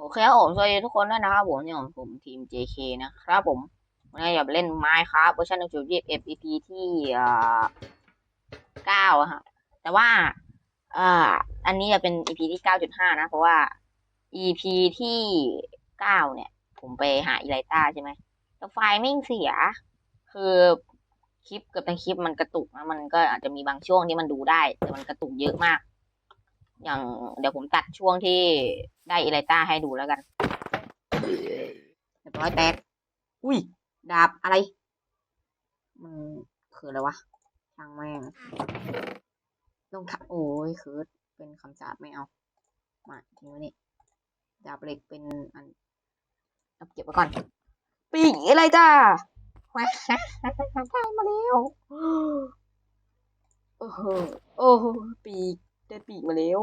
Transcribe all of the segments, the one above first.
โอเคครับผมสวัสดีทุกคนด้วยนะครับผมนี่ผมผมทีม JK นะครับผมวันนี้อยากไปเล่นไม้ครับเวอร์ชัน1.20 FEP ที่เอ่อ9อะฮะแต่ว่าอ่าอันนี้จะเป็น EP ที่ 9.5 นะ เพราะว่า EP ที่ 9 เนี่ย ผมไปหาอีไลต้าใช่ไหมแล้วไฟล์ไม่เสีย คือคลิปเกือบทั้งคลิปมันกระตุกนะมันก็อาจจะมีบางช่วงที่มันดูได้ แต่มันกระตุกเยอะมาก อย่างเดี๋ยวผมตัดช่วงที่ได้อีไลต้าให้ดูแล้วกันเรียบร้อยแตก อุ้ย ดาบอะไร มันคืออะไรวะช่างแม่งต้องทัโอ้ยคือเป็นคำสาปไม่เอา มาทิ้งไว้นี่ดาบเหล็กเป็นอันเอาเก็บไว้ก่อน ปีกอะไรจ้าว้าได้มาแล้ว โอ้โห โอ้โห ปีก ได้ปีกมาแล้ว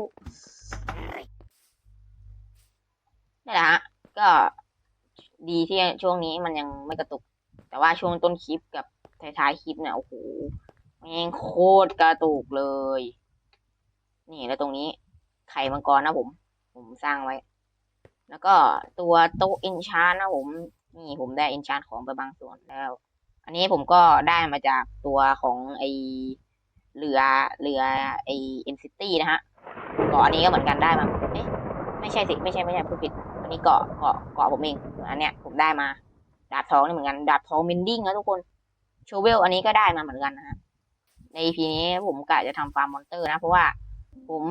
นี่แหละฮะก็ดีที่ช่วงนี้มันยังไม่กระตุก แต่ว่าช่วงต้นคลิปกับท้ายๆคลิปเนี่ยโอ้โหแม่งโคตรกระตุกเลย นี่แล้วตรงนี้ไข่มังกรนะผม ผมสร้างไว้ แล้วก็ตัวโต๊ะเอนชานนะผม นี่ผมได้เอนชานของไปบางส่วนแล้ว อันนี้ผมก็ได้มาจากตัวของไอ เรือเรือไอเอ็นซิตี้นะฮะเกาะอันนี้ก็เหมือนกันได้มาเอ๊ะไม่ใช่สิไม่ใช่ไม่ใช่ผู้ผิดอันนี้เกาะเกาะเกาะผมเองอันเนี้ยผมได้มาดาบทองนี่เหมือนกันดาบทองมินดิ้งนะทุกคนโชเวลอันนี้ก็ได้มาเหมือนกันนะฮะใน EP นี้ผมกะจะทำฟาร์มมอนเตอร์นะ เพราะว่าผม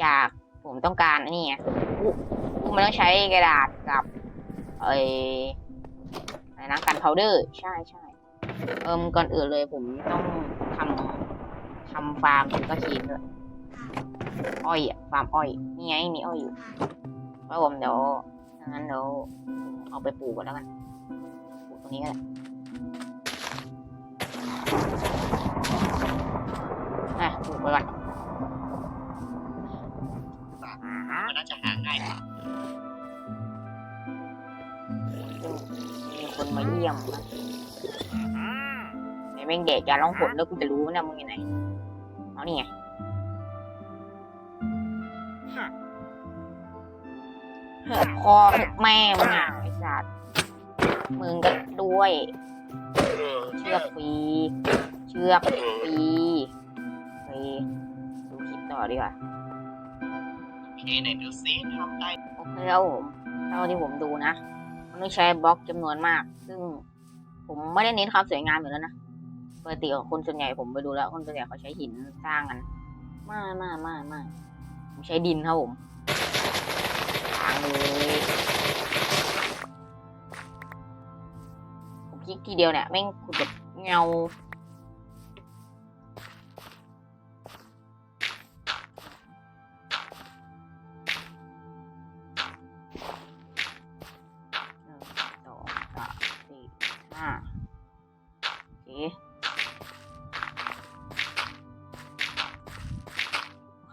อยากผมต้องการอันนี้ไงมันต้องใช้กระดาษกับไอ้อะไรนะกันพาวเดอร์ ใช่ใช่เอิมก่อนอื่นเลยผมต้องทำ ทำฟาร์มสุกาคีนด้วยอ้อยอะฟาร์มอ้อย นี่ไงมีอ้อยอยู่แล้วผมเดี๋ยวงั้นเดี๋ยวเอาไปปลูกก่อนแล้วกันปลูกตรงนี้ก็ได้อะปลูกไปก่อนมันน่าจะหาง่ายกว่ามีคนมาเยี่ยมนะไอ้แม่งเด็กยาล่องผลแล้วกูจะรู้นะมึงอยู่ไหน เอานี่ไงเฮ้ยพ่อแม่มึงอะไอ้สัตว์มึงก็ด้วย เชือกฟรีเชือกฟรีฟรีดูคลิปต่อดีกว่าโอเคไหนดูซิทำได้โอเคครับผมเท่าที่ผมดูนะ มันต้องใช้บล็อกจำนวนมาก ซึ่งผมไม่ได้เน้นความสวยงามอยู่แล้วนะ ปกติของคนส่วนใหญ่ผมไปดูแล้ว คนส่วนใหญ่เขาใช้หินสร้างกัน มากมากมากมากผมใช้ดินครับผมทางเลยผมคลิกทีเดียวเนี่ยแม่งขุดแบบเงา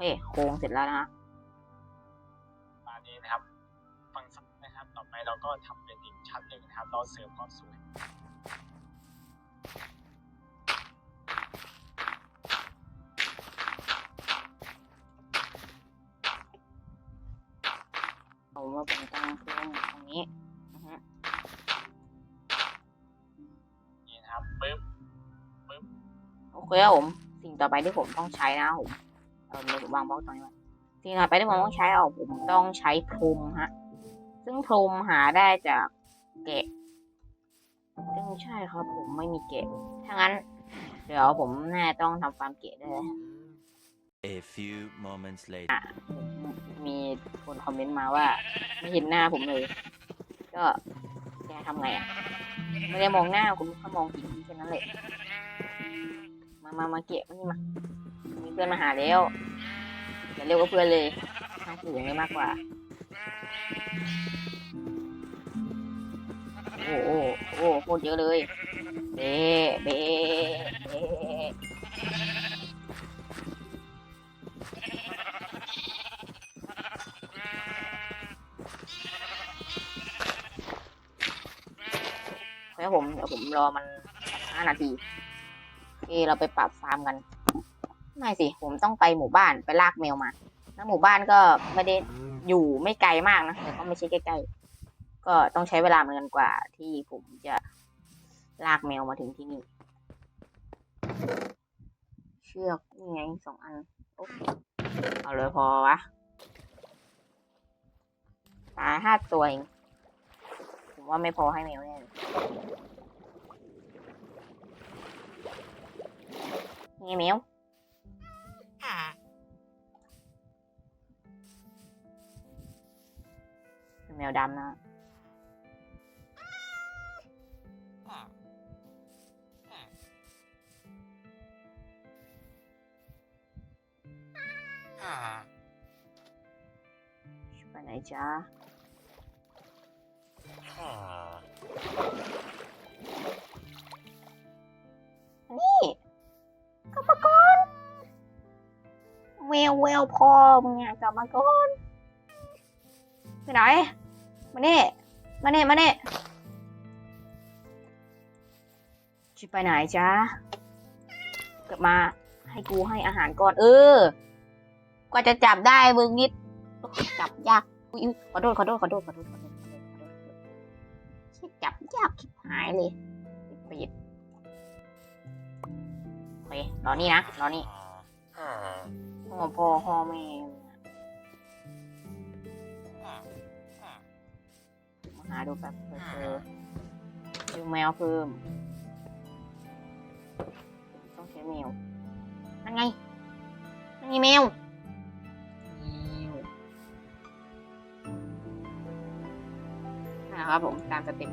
โอเคโค้งเสร็จแล้วนะฮะมานี้นะครับฟังสักนะครับ ต่อไปเราก็ทำเป็นอีกชั้นหนึ่งนะครับ เราเสริมความสวยเอาว่าผมตั้งเครื่องตรงนี้นะฮะนี่นะครับปึ๊บโอเคครับผม สิ่งต่อไปที่ผมต้องใช้นะครับผม เออเดี๋ยวผมวางบล็อกตรงนี้ไว้สิ่งต่อไปที่ผมต้องใช้เอาผมต้องใช้พรมฮะ ซึ่งพรมหาได้จากแกะซึ่งใช่ครับ ผมไม่มีแกะถ้างั้น เดี๋ยวผมแน่าต้องทำฟาร์มเกะด้วยนะ A few moments later. มีคนคอมเมนต์มาว่า ไม่เห็นหน้าผมเลย ก็แกทำไงอะ ไม่ได้มองหน้าคุณแค่มองผิวแค่นั้นแหละมามามาเกะมานี่มามีเพื่อนมาหาแล้วอย่าเรียกว่าเพื่อนเลยทางฝูงเลยมากกว่า โอ้โหโอ้โหโคตรเยอะเลยเบ๊เบ๊เบ๊แล้วผมเดี๋ยวผมรอมันห้านาทีโอเคเราไปปรับฟาร์มกัน ไม่สิ ผมต้องไปหมู่บ้านไปลากแมวมาแล้วหมู่บ้านก็ไม่ได้อยู่ไม่ไกลมากนะแต่ก็ไม่ใช่ใกล้ๆก็ต้องใช้เวลาเหมือนกันกว่า ที่ผมจะลากแมวมาถึงที่นี่ เชือกนี่ไงสองอันโอเคเอาเลยพอวะตายห้าตัวเองผมว่าไม่พอให้แมวแน่เลยนี่ไงแมว à mèo đầm đó Super nature. วแววพ่อมึงอะกลับมาก่อนไปไหนมาเน่มาเน่มาเนี่จะไปไหนจ้ากลับมาให้กูให้อาหารก่อน เออกว่าจะจับได้มึงนิดจับยากอุ้ยขอโทษขอโทษขอโทษขอโทษขอโทษขอโทษจับยากคิดหายเลยไปยิดโอเครอนี่นะรอนี่ ห่อพ่อห่อแม่มาหาดูแบบเจอดูแมวเพิ่ม ต้องใช้แมวนั่นไงนั่นไงแมวนะครับผมตามสเต็ป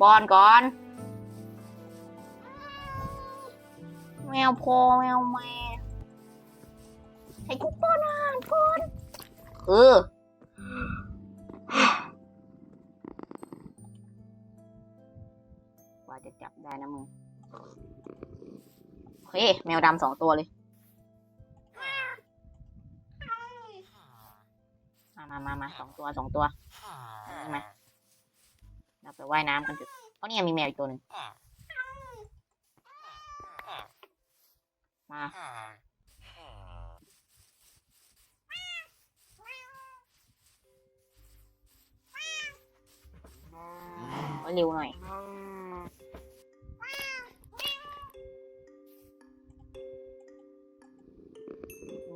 ป้อนก่อน แมวโพแมวแม่ให้กูป้อนอาหารก่อนเออกว่าจะจับได้นะมึงโอเคแมวดำสองตัวเลย มามามามาสองตัวสองตัวใช่ไหม เราไปว่ายน้ำกันเถอะเพราะเนี่ยมีแมวอีกตัวหนึ่งมาเร็วหน่อย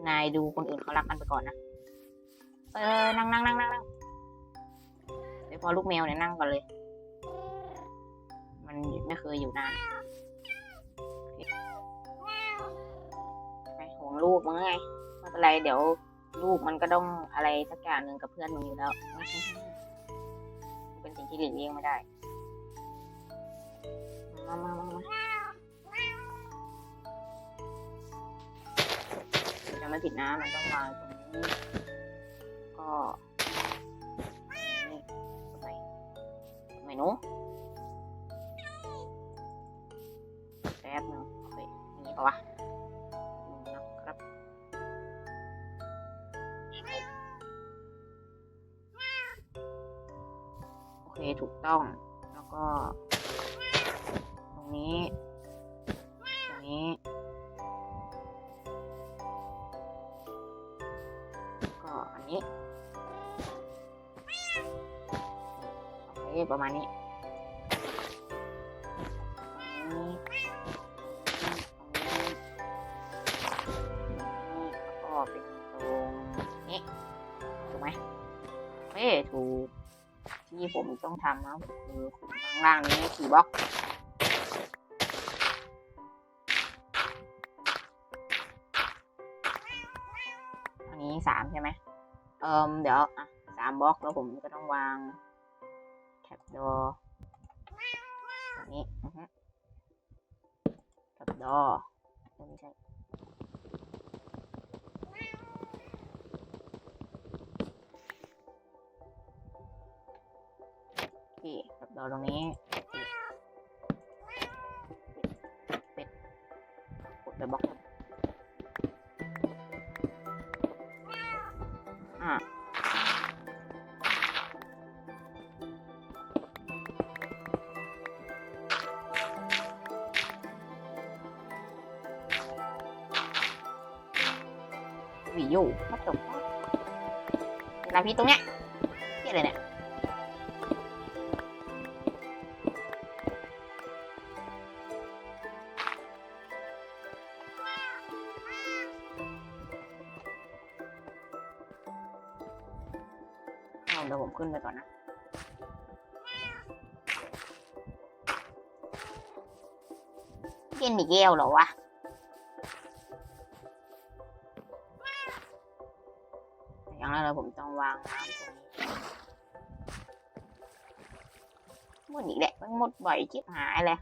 นายดูคนอื่นเขารักกันไปก่อนนะ เออ นั่งนั่งนั่งนั่งเดี๋ยวพอลูกแมวเนี่ยนั่งก่อนเลย ไม่เคยอยู่นานไปห่วงลูกมั้งไงไม่เป็นไรเดี๋ยวลูกมันก็ต้องอะไรสักอย่างหนึ่งกับเพื่อนมึงอยู่แล้วมันเป็นสิ่งที่หลีกเลี่ยงไม่ได้ มามามามาจะไม่ผิดนะมันต้องวางตรงนี้ ก็ นี่ทำไมทำไมนู้ ป๊บนึงโอเคมีปะวะหนึ่งนะครับโอเคถูกต้อง แล้วก็ ตรงนี้ ตรงนี้ ก็อันนี้ โอเค ประมาณนี้ ที่ผมต้องทำนะคือขุดข้างล่างนี้สี่บล็อกอันนี้สามใช่ไหมเอิมเดี๋ยวอะสามบล็อกแล้วผมก็ต้องวางแคปดออันนี้อือฮึแคปดอไม่ใช่ เราตรงนี้เป็ดกดไปบล็อกอะวิวมาตกอะไรพี่ตรงเนี้ยพี่อะไรเนี่ย เดี๋ยวผมขึ้นไปก่อนนะเย็นอีกแก้วเหรอวะอย่างแรกเลยผมต้องวางน้ำตรงนี้หมดอีกแหละมันหมดบ่อยชิบหายเลย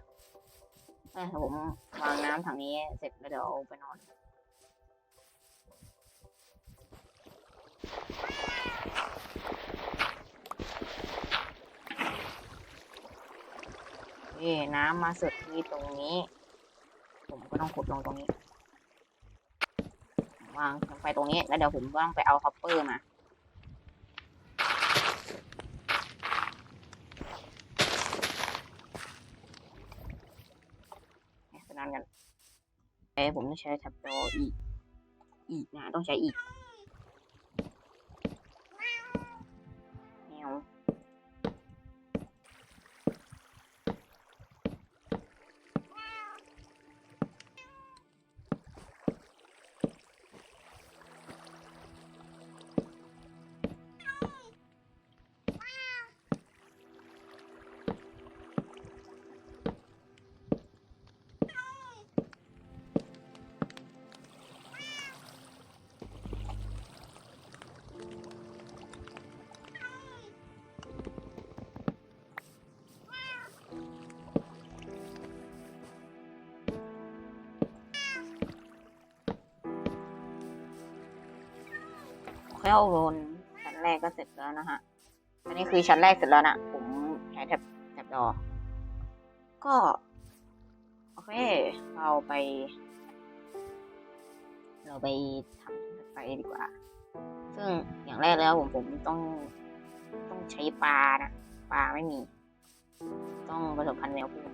เออผมวางน้ำถังนี้เสร็จแล้วเดี๋ยวไปนอน เอ้น้ำมาสุดที่ตรงนี้ ผมก็ต้องขุดลงตรงนี้ วางลงไปตรงนี้ แล้วเดี๋ยวผมต้องไปเอาฮอปเปอร์มาเนี่ยจะนอนกันเอ้ผมต้องใช้แท็บโดอีก อีกนะต้องใช้อีก เข้าโรนชั้นแรกก็เสร็จแล้วนะฮะ อันนี้คือชั้นแรกเสร็จแล้วนะ ผมใช้แท็บแท็บดอ ก็ โอเค เราไป เราไปทำไปดีกว่า ซึ่งอย่างแรกแล้วผมผมต้องต้องใช้ปลานะ ปลาไม่มี ต้องผสมพันธุ์แมวคู่อ่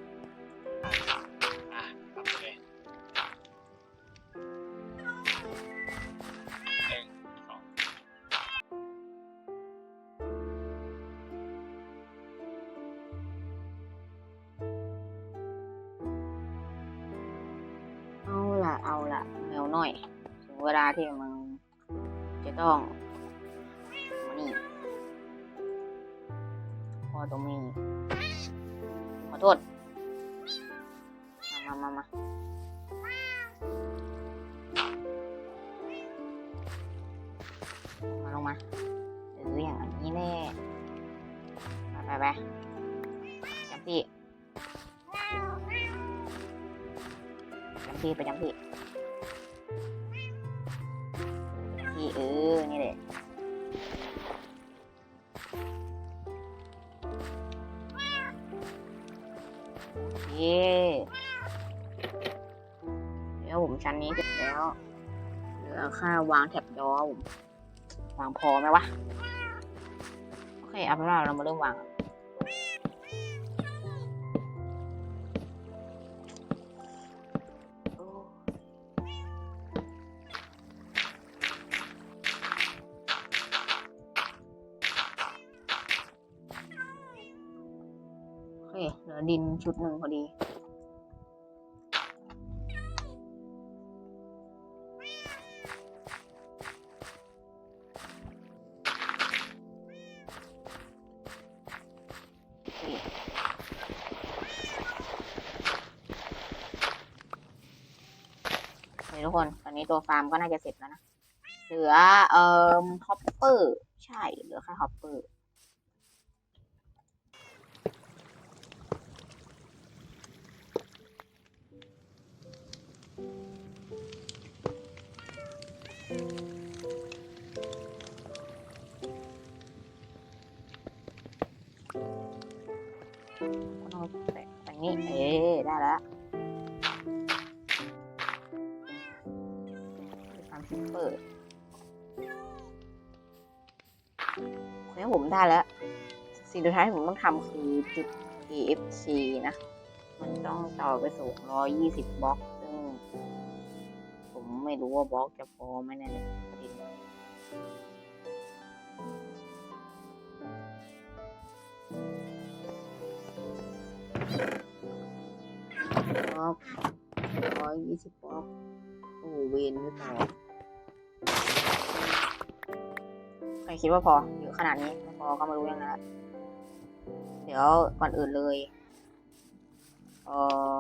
ที่มึงจะต้องมานี่พอตรงนี้ขอโทษ มามามามาลงมาหรืออย่างนี้แน่ไปไปไปจำที่จำที่ไปจำที่ เออ นี่แหละโอเคเดี๋ยวผมชั้นนี้เสร็จแล้ว เหลือค่าวางแท็บดอผมวางพอไหมวะ โอเคเอาเป็นว่าเรามาเริ่มวาง ชุดหนึ่งพอดี ทุกคน ตอนนี้ตัวฟาร์มก็น่าจะเสร็จแล้วนะ เหลือ เอ่อฮอปเปอร์ ใช่ เหลือแค่ฮอปเปอร์ นี้ เอ๊ได้แล้วทำซิปเปอร์โอเคผมได้แล้ว สิ่งสุดท้ายที่ผมต้องทำคือจุด AFK นะ มันต้องต่อไปสูง120บล็อก ซึ่ง ผมไม่รู้ว่าบล็อกจะพอไหมเนี่ยประเด็น บล็อกร้อยยี่สิบบล็อกโอ้เวนไม่พอใครคิดว่าพอเยอะขนาดนี้ไม่พอก็ไม่รู้ยังนะเดี๋ยวก่อนอื่นเลยเออ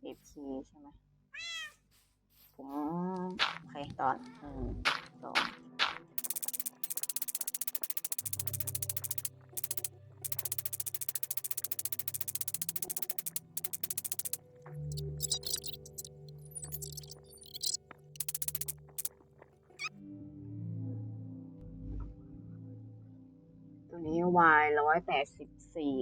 เก็บคีใช่ไหมผมโอเคตอนหนึ่งสอง y ร้อยแปดสิบสี่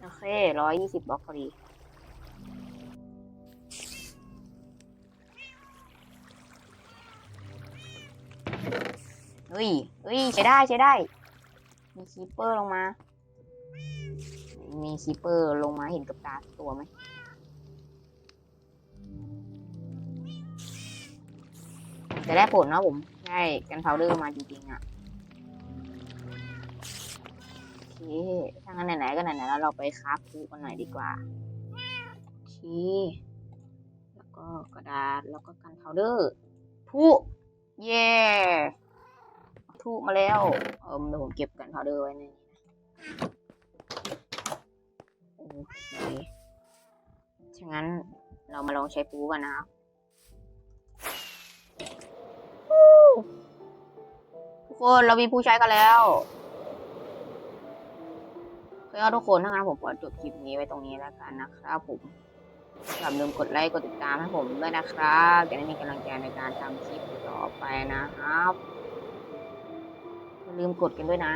โอเคร้อยยี่สิบบล็อกพอดีเฮ้ยเฮ้ยใช้ได้ใช้ได้ มีคีปเปอร์ลงมา มีคีปเปอร์ลงมาเห็นกับตาตัวไหม จะได้ผลเนาะผม ได้กันพาวเดอร์มาจริงๆอะโอเคถ้างั้นไหนๆก็ไหนๆแล้วเราไปคราฟคูกันหน่อยดีกว่าโอเคแล้วก็กระดาษแล้วก็กันพาวเดอร์ทุเย่ทุมาแล้วเออเดี๋ยวผมเก็บกันพาวเดอร์ไว้ในนี้โอเคฉะนั้นเรามาลองใช้ปูกันนะครับ ทุกคนเรามีผู้ใช้กันแล้วโอเคครับทุกคนถ้างั้นผมขอจบคลิปนี้ไว้ตรงนี้แล้วกันนะครับผมอย่าลืมกดไลค์กดติดตามให้ผมด้วยนะครับจะได้มีกำลังใจในการทำคลิปต่อไปนะครับอย่าลืมกดกันด้วยนะ